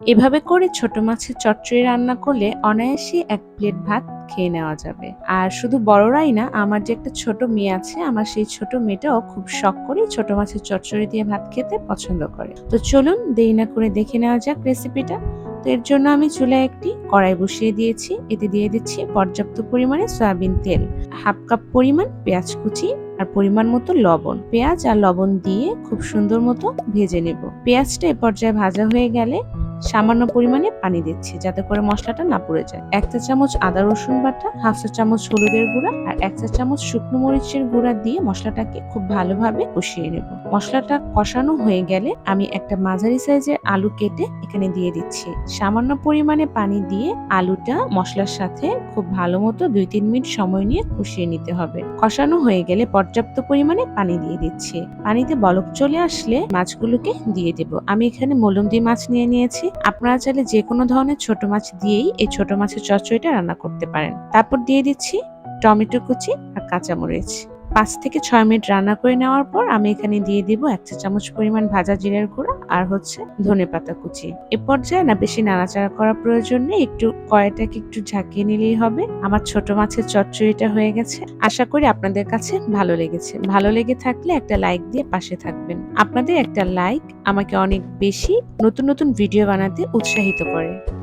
এভাবে করে ছোট মাছের চচ্চড়ি রান্না করলে অনায়াসে এক প্লেট ভাত খেয়ে নেওয়া যাবে। আর শুধু বড়রাই না, আমার যে একটা ছোট মেয়ে আছে, আমার সেই ছোট মেয়েটাও খুব শখ করে ছোট মাছের চচ্চড়ি দিয়ে ভাত খেতে পছন্দ করে। তো চলুন, দেরি না করে দেখে নেওয়া যাক রেসিপিটা। তো এর জন্য আমি চুলায় একটি কড়াই বসিয়ে দিয়েছি। এতে দিয়ে দিচ্ছি পর্যাপ্ত পরিমাণে সয়াবিন তেল, হাফ কাপ পরিমাণ পেঁয়াজ কুচি আর পরিমাণ মতো লবণ। পেঁয়াজ আর লবণ দিয়ে খুব সুন্দর মতো ভেজে নেব। পেঁয়াজটা এ পর্যায়ে ভাজা হয়ে গেলে সামান্য পরিমাণে পানি দিচ্ছি যাতে করে মশলাটা না পুড়ে যায়। এক চা চামচ আদা রসুন বাটা, হাফ চা চামচ হলুদের গুঁড়া আর এক চা চামচ শুকনো মরিচের গুঁড়া দিয়ে মশলাটাকে খুব ভালোভাবে কষিয়ে নেব। মশলাটা কষানো হয়ে গেলে আমি একটা মাঝারি সাইজের আলু কেটে এখানে দিয়ে দিচ্ছি। সামান্য পরিমাণে পানি দিয়ে আলুটা মশলার সাথে খুব ভালো মতো দুই তিন মিনিট সময় নিয়ে কষিয়ে নিতে হবে। কষানো হয়ে গেলে পর্যাপ্ত পরিমাণে পানি দিয়ে দিচ্ছি। পানিতে বলক চলে আসলে মাছগুলোকে দিয়ে দেব। আমি এখানে মলমদি মাছ নিয়ে নিয়েছি। আপনারা চাইলে যে কোনো ধরনের ছোট মাছ দিয়েই এই ছোট মাছের চচ্চড়িটা রান্না করতে পারেন। তারপর দিয়ে দিচ্ছি টমেটো কুচি আর কাঁচামরিচ। পাঁচ থেকে ছয় মিনিট রান্না করে নেওয়ার পর আমি এখানে দিয়ে দিব এক চা চামচ পরিমাণ ভাজা জিরার গুঁড়া আর হচ্ছে ধনে পাতা কুচি। এ পর্যায়ে না বেশি নাড়াচাড়া করার প্রয়োজন নেই, একটু কড়াইটাকে একটু ঝাঁকিয়ে নিলেই হবে। আমার ছোট মাছের চচ্চড়িটা হয়ে গেছে। আশা করি আপনাদের কাছে ভালো লেগেছে। ভালো লেগে থাকলে একটা লাইক দিয়ে পাশে থাকবেন। আপনাদের একটা লাইক আমাকে অনেক বেশি নতুন নতুন ভিডিও বানাতে উৎসাহিত করে।